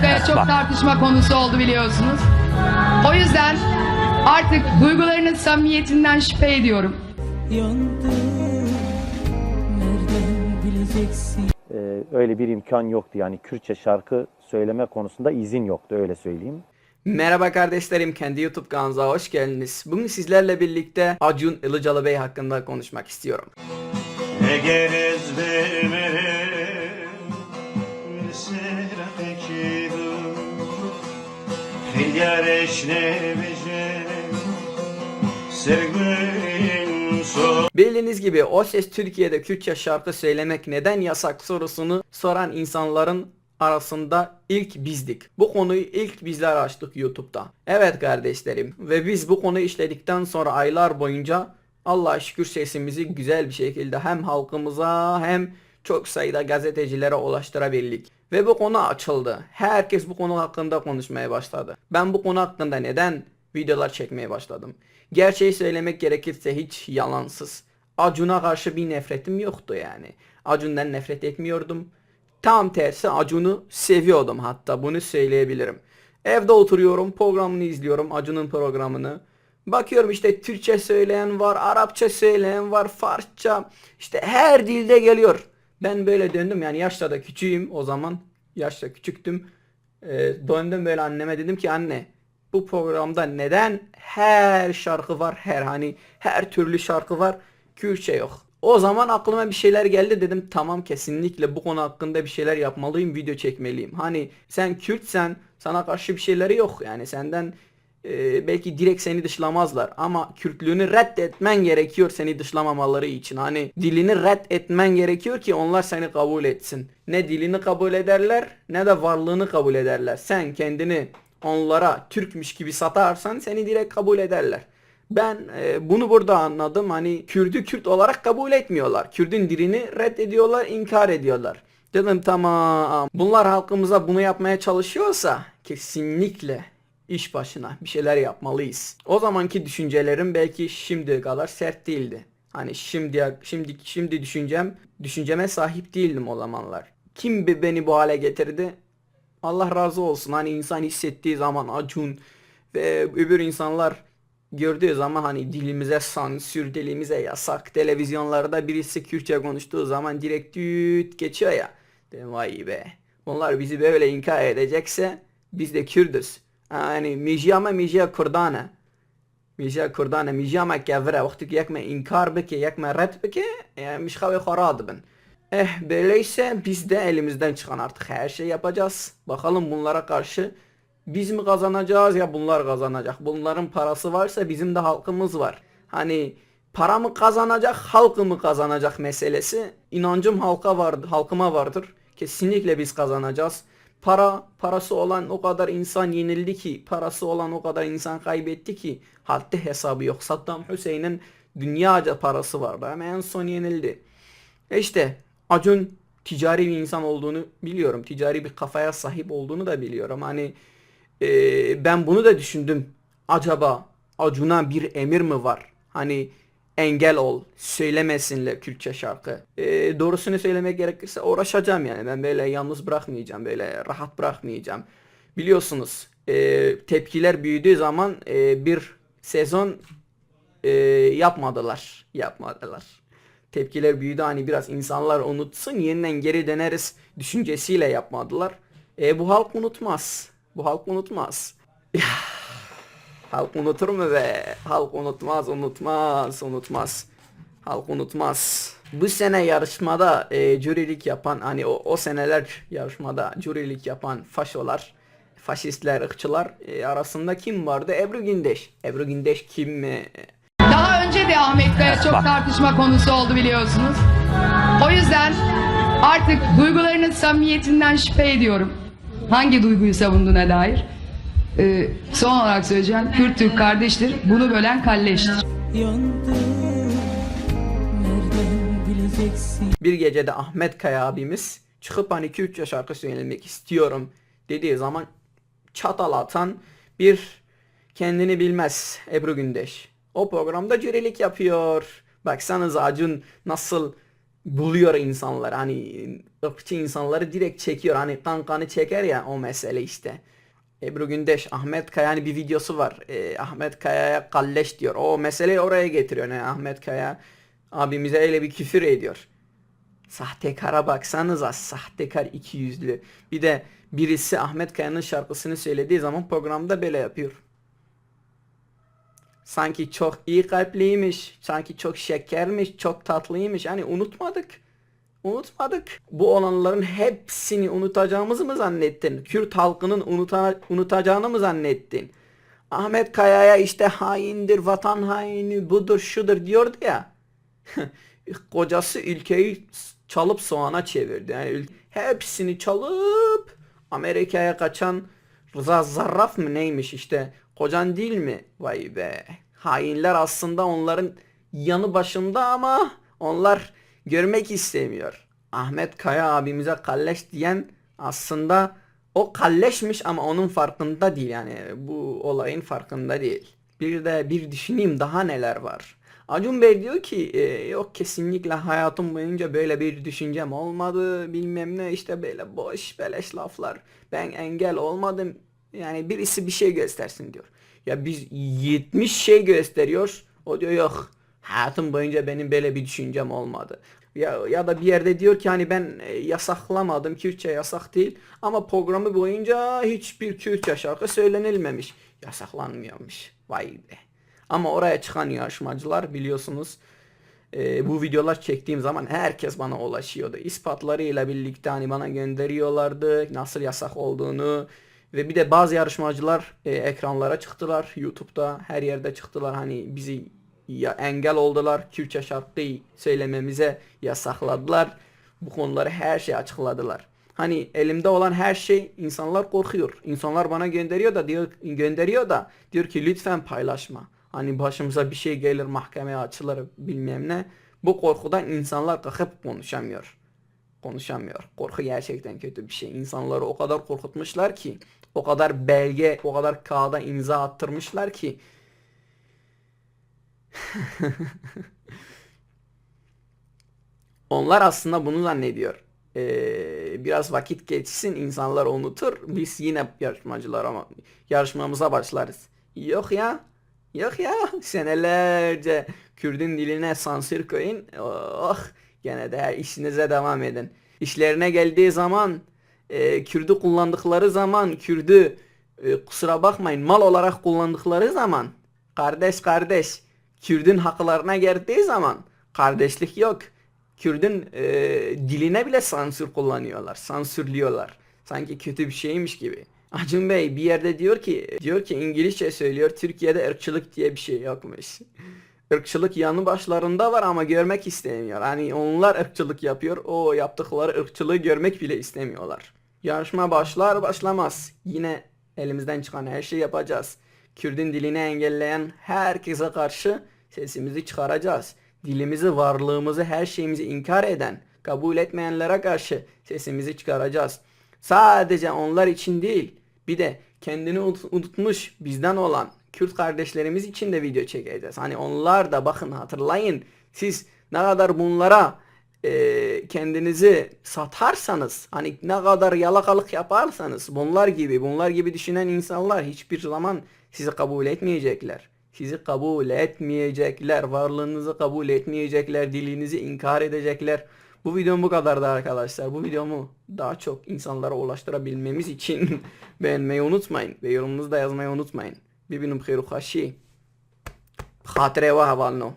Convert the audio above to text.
Kaya çok tartışma konusu oldu biliyorsunuz. O yüzden artık duygularının samimiyetinden şüphe ediyorum. Yandım Nereden bileceksin Ee, öyle bir imkan yoktu. Yani Kürtçe şarkı söyleme konusunda izin yoktu öyle söyleyeyim. Merhaba kardeşlerim, kendi YouTube kanalınıza hoş geldiniz. Bugün sizlerle birlikte Acun Ilıcalı Bey hakkında konuşmak istiyorum. Eğer ezberime Bildiğiniz gibi O Ses Türkiye'de Kürtçe şarkı söylemek neden yasak sorusunu soran insanların arasında ilk bizdik. Bu konuyu ilk bizler açtık YouTube'da. Evet kardeşlerim ve biz bu konuyu işledikten sonra aylar boyunca Allah'a şükür sesimizi güzel bir şekilde hem halkımıza hem çok sayıda gazetecilere ulaştırabildik. Ve bu konu açıldı. Herkes bu konu hakkında konuşmaya başladı. Ben bu konu hakkında neden videolar çekmeye başladım? Gerçeği söylemek gerekirse hiç yalansız. Acun'a karşı bir nefretim yoktu yani. Acun'dan nefret etmiyordum. Tam tersi Acun'u seviyordum hatta bunu söyleyebilirim. Evde oturuyorum programını izliyorum Acun'un programını. Bakıyorum işte Türkçe söyleyen var, Arapça söyleyen var, Farsça işte her dilde geliyor. Ben böyle döndüm yani yaşta da küçüğüm o zaman. Yaşta küçüktüm. Ee, döndüm böyle anneme dedim ki anne bu programda neden her şarkı var her hani her türlü şarkı var Kürtçe yok. O zaman aklıma bir şeyler geldi dedim tamam kesinlikle bu konu hakkında bir şeyler yapmalıyım video çekmeliyim. Hani sen Kürtsen sana karşı bir şeyleri yok yani senden e, belki direkt seni dışlamazlar ama Kürtlüğünü reddetmen gerekiyor seni dışlamamaları için. Hani dilini reddetmen gerekiyor ki onlar seni kabul etsin. Ne dilini kabul ederler ne de varlığını kabul ederler. Sen kendini onlara Türkmüş gibi satarsan seni direkt kabul ederler. Ben e, bunu burada anladım. Hani Kürdü Kürt olarak kabul etmiyorlar. Kürdün dilini reddediyorlar, inkar ediyorlar. Dedim tamam. Bunlar halkımıza bunu yapmaya çalışıyorsa kesinlikle iş başına bir şeyler yapmalıyız. O zamanki düşüncelerim belki şimdiye kadar sert değildi. Hani şimdi şimdi şimdi düşüncem düşünceme sahip değildim o zamanlar. Kim be- beni bu hale getirdi? Allah razı olsun. Hani insan hissettiği zaman Acun ve öbür insanlar gördüğü zaman hani dilimize sansür, dilimize yasak. Televizyonlarda birisi Kürtçe konuştuğu zaman direkt düt geçiyor ya. Vay be. Bunlar bizi böyle inkar edecekse biz de Kürdüz. Yani mijyama mijya kurdane. Mijya kurdane mijyama kevre. Vakti ki yekme inkar bike yekme red bike. Yani mişkavi kharadı ben. Eh böyleyse biz de elimizden çıkan artık her şey yapacağız. Bakalım bunlara karşı biz mi kazanacağız ya bunlar kazanacak. Bunların parası varsa bizim de halkımız var. Hani para mı kazanacak, halkı mı kazanacak meselesi inancım halka vardır, halkıma vardır. Kesinlikle biz kazanacağız. Para, parası olan o kadar insan yenildi ki, parası olan o kadar insan kaybetti ki haddi hesabı yok. Saddam Hüseyin'in dünyaca parası vardı ama en son yenildi. E işte Acun ticari bir insan olduğunu biliyorum. Ticari bir kafaya sahip olduğunu da biliyorum. Hani e, ben bunu da düşündüm. Acaba Acun'a bir emir mi var? Hani engel ol, söylemesinler Kürtçe şarkı. E, doğrusunu söylemek gerekirse uğraşacağım yani. Ben böyle yalnız bırakmayacağım, böyle rahat bırakmayacağım. Biliyorsunuz e, tepkiler büyüdüğü zaman e, bir sezon e, yapmadılar. Yapmadılar. Tepkiler büyüdü hani biraz insanlar unutsun yeniden geri döneriz düşüncesiyle yapmadılar. E bu halk unutmaz. Bu halk unutmaz. halk unutur mu be? Halk unutmaz, unutmaz, unutmaz. Halk unutmaz. Bu sene yarışmada e, jürilik yapan hani o, o seneler yarışmada jürilik yapan faşolar, faşistler, ırkçılar e, arasında kim vardı? Ebru Gündeş. Ebru Gündeş kim mi? Daha önce de Ahmet Kaya çok tartışma konusu oldu biliyorsunuz. O yüzden artık duygularının samimiyetinden şüphe ediyorum. Hangi duyguyu savunduğuna dair. Ee, son olarak söyleyeceğim. Kürt Türk kardeştir. Bunu bölen kalleştir. Bir gecede Ahmet Kaya abimiz çıkıp hani 2-3 şarkı söylemek istiyorum dediği zaman çatal atan bir kendini bilmez Ebru Gündeş. O programda cürelik yapıyor. Baksanız Acun nasıl buluyor insanlar. Hani ırkçı insanları direkt çekiyor. Hani kan kanı çeker ya o mesele işte. Ebru Gündeş, Ahmet Kaya'nın bir videosu var. Ee, Ahmet Kaya'ya kalleş diyor. O meseleyi oraya getiriyor. Yani Ahmet Kaya abimize öyle bir küfür ediyor. Sahtekara baksanıza sahtekar iki yüzlü. Bir de birisi Ahmet Kaya'nın şarkısını söylediği zaman programda böyle yapıyor. Sanki çok iyi kalpliymiş, sanki çok şekermiş, çok tatlıymış. Yani unutmadık. Unutmadık. Bu olanların hepsini unutacağımızı mı zannettin? Kürt halkının unuta, unutacağını mı zannettin? Ahmet Kaya'ya işte haindir, vatan haini, budur, şudur diyordu ya. Kocası ülkeyi çalıp soğana çevirdi. Yani hepsini çalıp Amerika'ya kaçan Rıza Zarraf mı neymiş işte. Kocan değil mi? Vay be. Hainler aslında onların yanı başında ama onlar görmek istemiyor. Ahmet Kaya abimize kalleş diyen aslında o kalleşmiş ama onun farkında değil yani bu olayın farkında değil. Bir de bir düşüneyim daha neler var. Acun Bey diyor ki e, yok kesinlikle hayatım boyunca böyle bir düşüncem olmadı bilmem ne işte böyle boş beleş laflar. Ben engel olmadım yani birisi bir şey göstersin diyor. Ya biz 70 şey gösteriyor o diyor yok hayatım boyunca benim böyle bir düşüncem olmadı. Ya, ya da bir yerde diyor ki hani ben e, yasaklamadım Kürtçe yasak değil ama programı boyunca hiçbir Kürtçe şarkı söylenilmemiş. Yasaklanmıyormuş. Vay be. Ama oraya çıkan yarışmacılar biliyorsunuz e, bu videolar çektiğim zaman herkes bana ulaşıyordu. İspatlarıyla birlikte hani bana gönderiyorlardı nasıl yasak olduğunu ve bir de bazı yarışmacılar e, ekranlara çıktılar YouTube'da her yerde çıktılar hani bizi ya engel oldular Kürtçe şarkıyı söylememize yasakladılar bu konuları her şeyi açıkladılar. Hani elimde olan her şey insanlar korkuyor. İnsanlar bana gönderiyor da diyor gönderiyor da diyor ki lütfen paylaşma. Hani başımıza bir şey gelir mahkemeye açılır bilmem ne. Bu korkudan insanlar kalkıp konuşamıyor. Konuşamıyor. Korku gerçekten kötü bir şey. İnsanları o kadar korkutmuşlar ki o kadar belge, o kadar kağıda imza attırmışlar ki Onlar aslında bunu zannediyor. Ee, biraz vakit geçsin insanlar unutur. Biz yine yarışmacılar ama yarışmamıza başlarız. Yok ya. Yok ya. Senelerce Kürdün diline sansür koyun. Oh. Gene de işinize devam edin. İşlerine geldiği zaman e, Kürdü kullandıkları zaman Kürdü e, kusura bakmayın mal olarak kullandıkları zaman kardeş kardeş Kürdün haklarına geldiği zaman kardeşlik yok. Kürdün e, diline bile sansür kullanıyorlar. Sansürlüyorlar. Sanki kötü bir şeymiş gibi. Acun Bey bir yerde diyor ki diyor ki İngilizce söylüyor. Türkiye'de ırkçılık diye bir şey yokmuş. Irkçılık yanı başlarında var ama görmek istemiyor. Hani onlar ırkçılık yapıyor. O yaptıkları ırkçılığı görmek bile istemiyorlar. Yarışma başlar başlamaz. Yine elimizden çıkan her şeyi yapacağız. Kürdün dilini engelleyen herkese karşı sesimizi çıkaracağız. Dilimizi, varlığımızı, her şeyimizi inkar eden, kabul etmeyenlere karşı sesimizi çıkaracağız. Sadece onlar için değil, bir de kendini unut- unutmuş bizden olan Kürt kardeşlerimiz için de video çekeceğiz. Hani onlar da bakın hatırlayın siz ne kadar bunlara e, kendinizi satarsanız hani ne kadar yalakalık yaparsanız bunlar gibi bunlar gibi düşünen insanlar hiçbir zaman sizi kabul etmeyecekler. Sizi kabul etmeyecekler. Varlığınızı kabul etmeyecekler. Dilinizi inkar edecekler. Bu videom bu kadardı arkadaşlar. Bu videomu daha çok insanlara ulaştırabilmemiz için beğenmeyi unutmayın. Ve yorumunuzu da yazmayı unutmayın. Bibinum khairu khashi. Khatire ve havalno.